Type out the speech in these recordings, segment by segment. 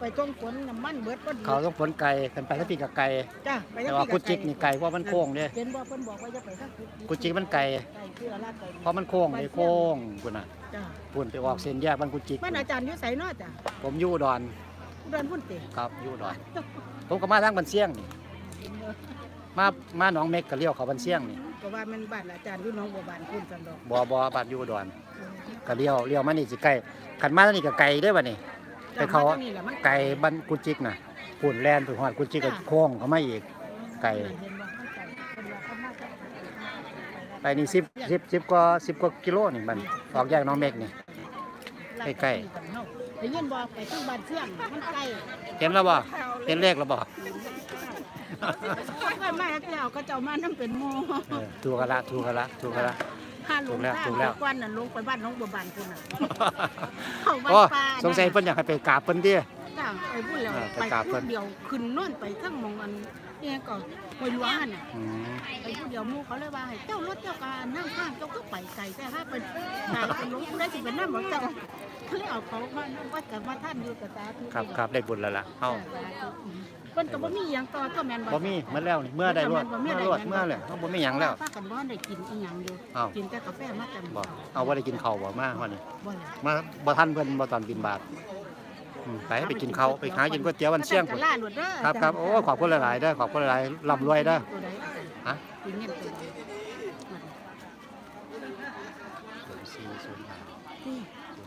ไปต้นฝนน้ำมันเบิดก็ดีเขาต้องผลไก่กันไปถ้าปีกับไก่จ้าไปแต่ว่ากุจิกนี่ไก่เพราะมันโค้งเด้เห็นบ่เพิ่นบอกว่าจะไปทางกุจิกมันไก่ไก่คืออะไรไก่เพราะมันโค้งเลยโค้งพุ่นน่ะจ้าพุ่นไปออกเส้นแยกบ้านกุจิกบ้านอาจารย์อยู่ไสเนาะจ้ะผมอยู่อุดอนเดินพุ่นติครับอยู่อุดอนผมก็มาทางบันเชียงนี่มามาหนองเม็กก็เลี้ยวเขาบันเชียงนี่ก็ว่ามันบ้านอาจารย์อยู่หนองบัวบานพุ่นซั่นดอกบ่บ่บ้านอยู่อุดอนก็เลี้ยวเลี้ยวมานี่สิไก่ขันมาทางนี้ก็ไก่เด้อบัดนี้ ไปเขาจ้มทงนี่แหละมันไก่บ้านกุจิกน่ะพุ่นแล่นไปฮอดกุจิกก็โค้งเข้ามาอีก ไก่ เห็นบ่มันไก่เพิ่นว่าเขามาจากไปนี่10 10 10กว่า10กว่ากิโลนี่มันออกแยกหนองเม็กนี่ ใกล้ได้ยินบ่ไปที่บ้านเชื่องมันไกลเห็นแล้วบ่เห็นเลขแล้วบ่ก็มาแล้วเจ้าก็เจ้ามานํเป็นหมู่เออถูกกันละถูกกันละถูกกันละ ถ้าลถูงกแล้วทางถูกแล้ว กวนน่ะลงไปบ้านหน้องบัวบานพุ่นน่ะ เข้าวัดโอ้ป่าสงสัยเพิ่นอยากให้ไปกราบเพิ่นติจ้างไปพูดแล้วเออไปไปกราบเพิ่พูนดเดียวขึ้นโน่นไปทั้งหมองอันเนี่ยก็ห้วยหลวงอะน่ะอืมไปพูดเดียวหมู่เขาเลยว่าให้เจ้ารถเจ้าการนั่งข้างเจ้าก็ไปไกลแต่ถ้าเป็นนายเป็นหลวงผู้ได้สิเป็นน้ำของเจ้าเขาเลยเอาเขามาวัดกับมาท่านอยู่กับตาธุครับครับได้บุญแล้วล่ะเฮาเพิ่นก็บ่มีหยังต่อตัวแม่นบ่มีเมื่อแล้วนี่เมื่อได้รวดบ่มีเมื่ออะไรรวดแม่นบ่เมื่อเลยเฮาบ่มีหยังแล้วพากันบ่ได้กินอีหยังอยู่อ้าว กินแต่กาแฟมาแต่บ่เอาบ่ได้กินข้าวบ่มาวันนี้บ่เลยมาบ่ทันเพิ่นบ่ตอนบินบาตอืมไปไปกินข้าวไปหากินก๋วยเตี๋ยววันเที่ยงกัพุ่นนล่าหลุดเด้อครับครับโอ้ขอบคุณหลายๆเด้อขอบคุณหลายๆร่ำรวยเด้อ ตัวใดฮะ กินเงินตัวใด405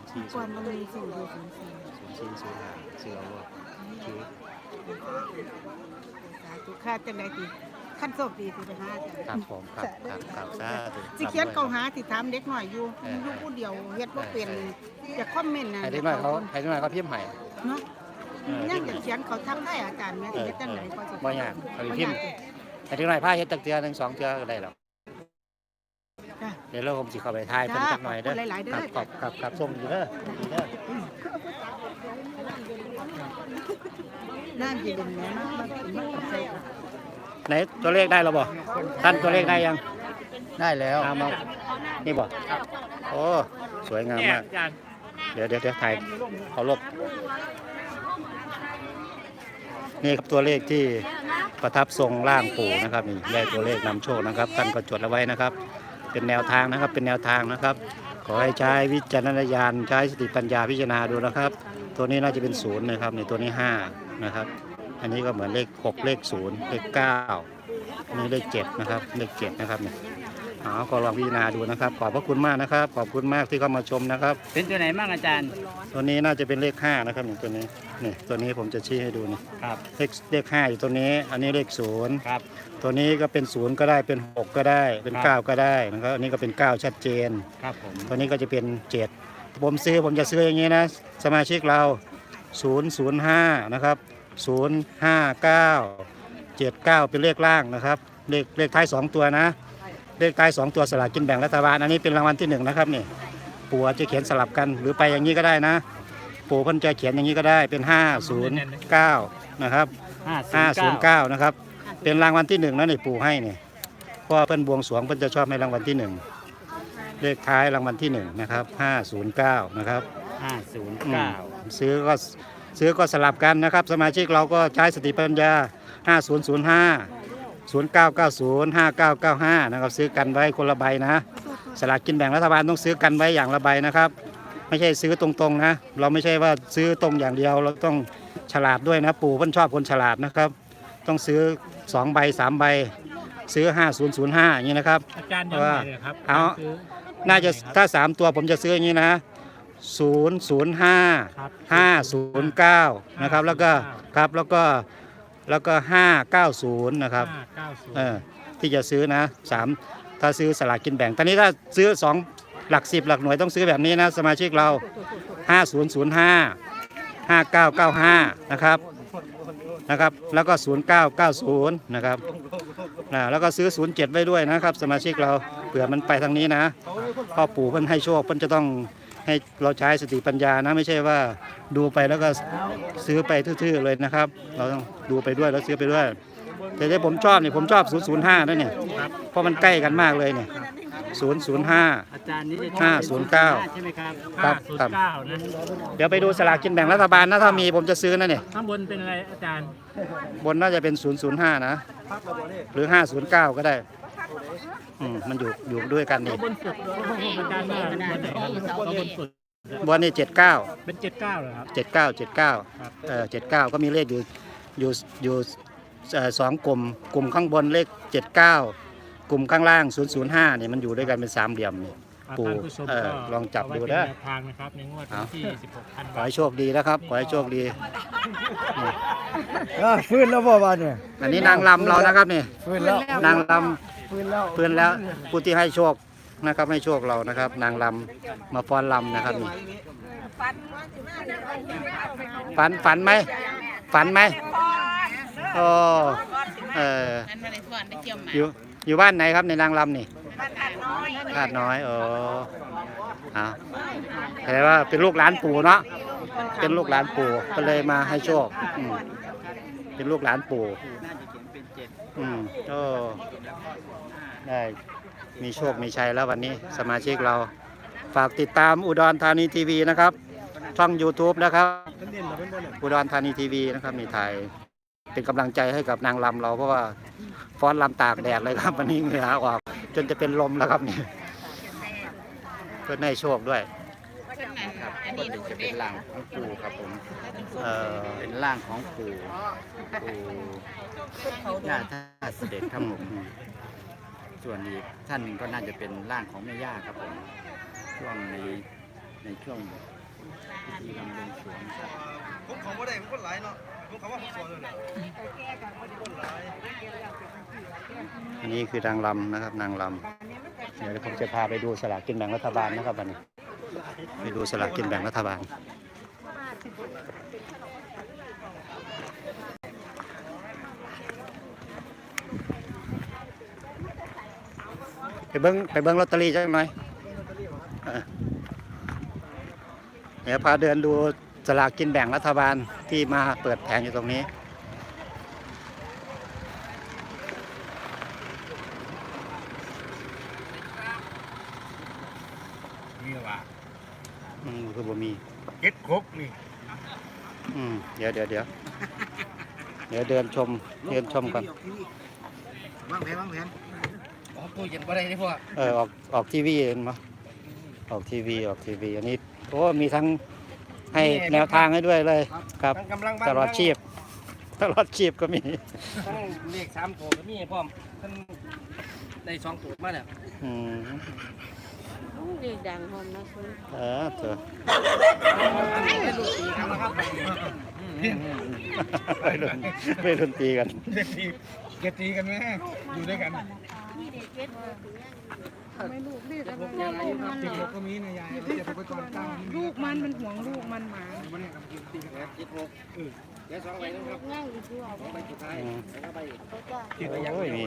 ที่ก่อนมันมีสูตรอยู่สูตรสี่0405ซื้อเอารวดคือ สาธุค่าจังไดติขั้นโชคดีสิไปหาจ้ะครับผมครับครับครับสาธุ สิเขียนเก่าหาสิถามเด็กหน่อยอยู่เออ อยู่ผู้เดียวเฮ็ดบ่เป็นจะคอมเมนต์น่ะให้เด็กน้อยเขาให้เด็กน้อยเขาพิมพ์ให้ เนาะเออยังจะเขียนเขาทักได้อาจารย์แม่สิเฮ็ดจังไดก็สิบ่ยากเอาไปพิมพ์ให้เด็กน้อยพาเฮ็ดจักเทื่อหนึงสองเทื่อก็ได้แล้วจ้ะ เดี๋ยวเราผมสิเข้าไปถ่ายเพิ่นจักหน่อยเด้อจ้าขอบคุณหลายๆเด้อ ครับครับครับครับส่งอยู่เด้ออยู่เด้อ น้ำสิเด่นแม่เนาะมันมันก็ใส่ไหนตัวเลขได้แล้วบ่ท่านตัวเลขได้ยังได้แล้วเอามานี่บ่โอ้สวยงามมาก เดี๋ยวเดี๋ยวเดี๋ยวถ่ายเขาลบนี่ครับตัวเลขที่ประทับทรงร่างปู่นะครับนี่ได้ตัวเลขนำโชคนะครับท่านก็จดเอาไว้นะครับ เป็นแนวทางนะครับเป็นแนวทางนะครับ ขอให้ใช้วิจารณญาณใช้สติปัญญาพิจารณาดูนะครับ ตัวนี้น่าจะเป็นศูนย์นะครับในตัวนี้ห้า นะครับ อันนี้ก็เหมือนเลขหกเลขศูนย์เลขเก้าอันนี้เลขเจ็ดนะครับ เลขเจ็ดนะครับเนี่ยเอาก็ลองพิจารณาดูนะครับ ขอบพระคุณมากนะครับ ขอบคุณมากที่เข้ามาชมนะครับ เป็นตัวไหนบ้างอาจารย์ ตัวนี้น่าจะเป็นเลขห้านะครับนี่ตัวนี้นี่ตัวนี้ผมจะชี้ให้ดูนี่ครับ เลขเลขห้าอยู่ตัวนี้ อันนี้เลขศูนย์ครับ ตัวนี้ก็เป็นศูนย์ก็ได้เป็นหกก็ได้ เป็นครับเก้าก็ได้นะครับอันนี้ก็เป็นเก้าชัดเจน ครับผม ตัวนี้ก็จะเป็นเจ็ดผมซื้อผมจะซื้ออย่างนี้นะ สมาชิกเราศูนย์ศูนย์ห้านะครับ ศูนย์ห้าเก้าเจ็ดเก้าเป็นเลขล่างนะครับ เลขเลขท้ายสองตัวนะ เลขท้ายสองตัวสลากกินแบ่งรัฐบาล อันนี้เป็นรางวัลที่หนึ่งนะครับนี่ปู่อาจจะเขียนสลับกันหรือไปอย่างนี้ก็ได้นะ ปู่เพิ่นจะเขียนอย่างนี้ก็ได้เป็นห้าศูนย์เก้านะครับห้าห้าศูศูนนย์ย์เก้าเก้านะครับ เป็นรางวัลที่หนึ่งนะนี่ปู่ให้เนี่ยเพราะว่าเพิ่นบวงสรวงเพิ่นจะชอบให้รางวัลที่หนึ่งเลขท้ายรางวัลที่หนึ่งนะครับ ห้าศูนย์เก้านะครับห้าศูนย์อืมเก้าซื้อก็ ซื้อก็สลับกันนะครับ สมาชิกเราก็ใช้สติปัญญา 5005 0990 5995 นะครับ ซื้อกันไว้คนละใบนะ สลากกินแบ่งรัฐบาลต้องซื้อกันไว้อย่างละใบนะครับ ไม่ใช่ซื้อตรงๆนะ เราไม่ใช่ว่าซื้อตรงอย่างเดียว เราต้องฉลาดด้วยนะ ปู่เพิ่นชอบคนฉลาดนะครับ ต้องซื้อ 2 ใบ 3 ใบ ซื้อ 5005 อย่างนี้นะครับอาจารย์ยังไงเลยครับเอาซื้อน่าจะถ้า 3 ตัวผมจะซื้ออย่างนี้นะ 005ครับ509 นะครับ แล้วก็ครับแล้วก็แล้วก็ 590 นะครับห้าเก้าศูนย์เออที่จะซื้อนะสามถ้าซื้อสลากกินแบ่งตอนนี้ถ้าซื้อ 2 หลัก 10 หลักหน่วยต้องซื้อแบบนี้นะ สมาชิกเรา 5005 5995 นะครับนะครับแล้วก็ 0990 นะครับนะแล้วก็ซื้อ 07 ไว้ด้วยนะครับ สมาชิกเราเผื่อมันไปทางนี้นะพ่อปู่เพิ่นให้โชคเพิ่นจะต้อง ให้เราใช้สติปัญญานะไม่ใช่ว่าดูไปแล้วก็ซื้อไปทื่อๆเลยนะครับ เราต้องดูไปด้วยแล้วซื้อไปด้วย แต่ที่ผมชอบเนี่ยผมชอบ 005นั่นเนี่ยเพราะมันใกล้กันมากเลยเนี่ยศูนย์ศูนย์ห้าอาจารย์นี่จะห้าศูนย์เก้า ใช่ไหมครับครับศูนครับ ย์เก้านะเดี๋ยวไปดูสลากกินแบ่งรัฐบาลนะถ้ามีผมจะซื้อนะเนี่ยข้างบนเป็นอะไรอาจารย์บนน่าจะเป็น 005 นะ หรือ 509 ก็ได้ อืมมันอยู่อยู่ด้วยกันนี่บนสุดอาจารย์ว่าบนไหนครับข้างบนสุดบนนี่79เป็นเจ็ดเก้าเหรอครับ79 79เอ่อ79ก็มีเลขอยู่อยู่อยู่สองกลุ่มกลุ่มข้างบนเลข79กลุ่มข้างล่าง005นี่ยมันอยู่ด้วยกันเป็นสามเหลี่ยมนี่ปู่ลองจับดูนะทางนะครับในงวดที่16ธันขอให้โชคดีนะครับ ขอให้โชคดีฟื้นแล้วบ่บ้านเนี่ยอันนี้นางลำเรานะครับนี่ ฟื้นแล้ว นางลำ ฟื้นแล้วำเพื่อนแล้วผู้ที่ให้โชคนะครับให้โชคเรานะครับ นางลำมาฟ้อนลำนะครับนี่ฝันฝันไหมฝันไหมโอ้เอออันมาในส่วนได้เจียวหมาอยู่อยู่บ้านไหนครับในนางลำนี่ธาตุน้อยโอ้เอาแปลว่าเป็นลูกหลานปู่เนาะเป็นลูกหลานปู่ก็เลยมาให้โชคอืมเป็นลูกหลานปู่ อืมก็ได้ มีโชคมีชัยแล้ววันนี้สมาชิกเรา ฝากติดตามอุดรธานีทีวีนะครับ ช่อง YouTube นะครับ อุดรธานีทีวีนะครับ มีถ่ายเป็นกำลังใจให้กับนางลำเราเพราะว่าฟ้อนลำตากแดดเลยครับวันนี้เหงื่อออกจนจะเป็นลมแล้วครับนี่เพื่อให้โชคด้วย อันนี้ดูจะดิเป็นร่างของปู่ครับผม เออเป็นร่างของปู่ปู่ย่าท่าเสด็จครับผมส่วนอีกท่านหนึ่งก็น่าจะเป็นร่างของแม่ย่าครับผม ช่วงในในช่วงพิธีกรรมบวงสรวงครับผมเขาบ่ได้ผมคนหลายเนาะผมเขาว่าผมสอนเลยอันนี้คือนางลำนะครับนางลำเดี๋ยวผมจะพาไปดูสลากกินแบ่งรัฐบาลนะครับวันนี้ ไปดูสลากกินแบ่งรัฐบาล ไปเบิ้งไปเบิ้งลอตเตอรี่จังหน่อยเดี๋ยวพาเดินดูสลากกินแบ่งรัฐบาลที่มาเปิดแผงอยู่ตรงนี้ว่า อืม คือบ่มีเก็ดครบนี่อืมเดี๋ยวเดี๋ยวเดี๋ยวเดี๋ยวเดินชมเดินชมก่อนวางแผนวางแผนอ๋อปู่เย็นบ่ได้ที่พ่อเออออกออกทีวีเห็นปะออกทีวีออกทีวีอันนี้โอ้มีทั้งให้แนวทางให้ด้วยเลยครับกำลังตลอดชีพ ตลอดชีพก็มีทั้งเลขสามตัวก็มีให้พร้อมทั้งได้สองตัวมาแล้วอืม เรียกดังหอมนะคุณเออเถอะได้ดูตีกันนะครับไปดนไปดนตรีกันเก็ดตีเก็ดตีกันไหมอยู่ด้วยกันไม่ลูกเรียกอะไรลูกมันติดเหลรบก็มีนะยายจะไปก่อนตั้งลูกมันมันห่วงลูกมันหมามันเนี่ยกับตีกันแล้วเจ็ดหกเดี๋ยวสองใบนะครับง่ายอยู่ที่ว่าสองใบสุดท้ายอืมแล้วก็ใบโอ้ยมี